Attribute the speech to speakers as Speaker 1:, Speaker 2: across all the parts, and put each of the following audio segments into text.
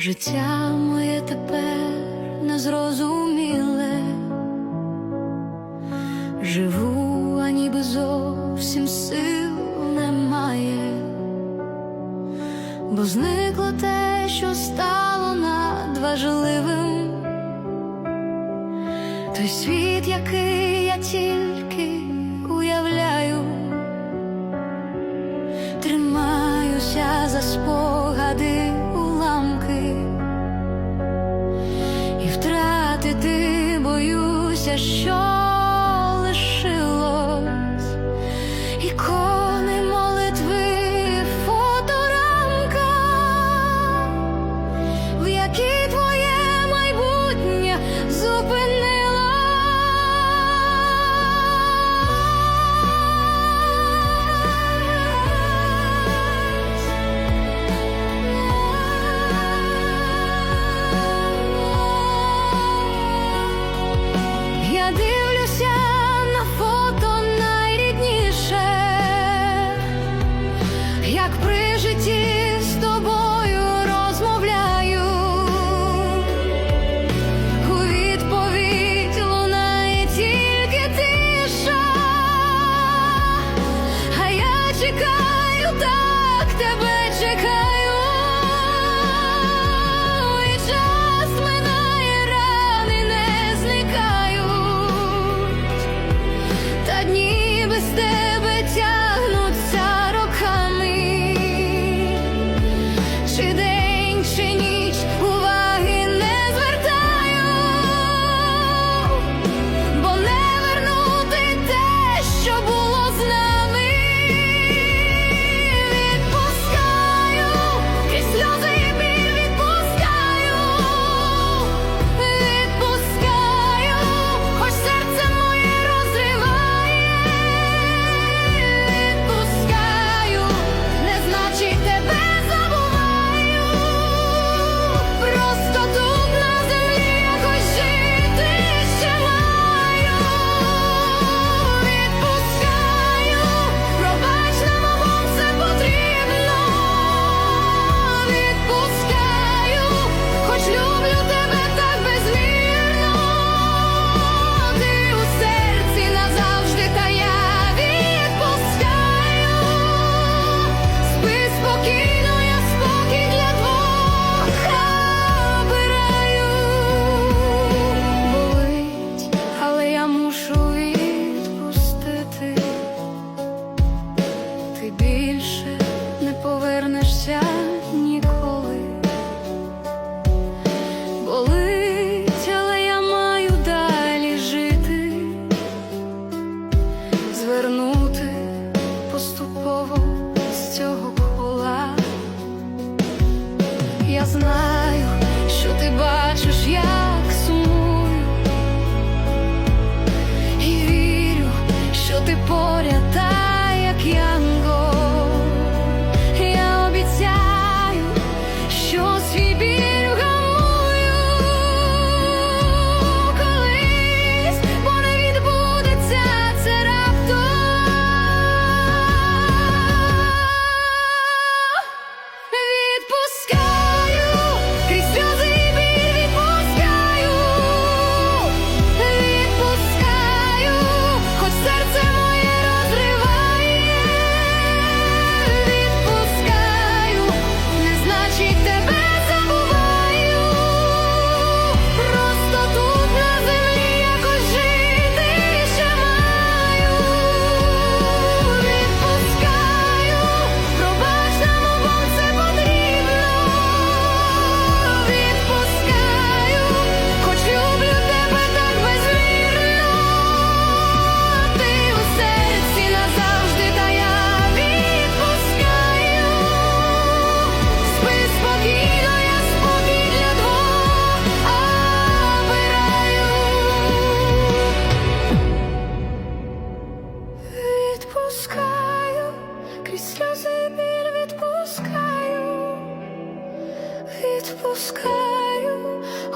Speaker 1: Життя моє тепер незрозуміле, живу, а ніби зовсім сил немає, бо зникло те, що стало надважливим, той світ, який я тільки Боюся, що.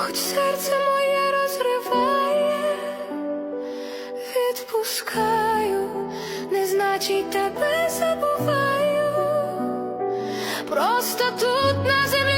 Speaker 1: хоч серце моє розриває, відпускаю, не значить тебе забуваю, просто тут на землі.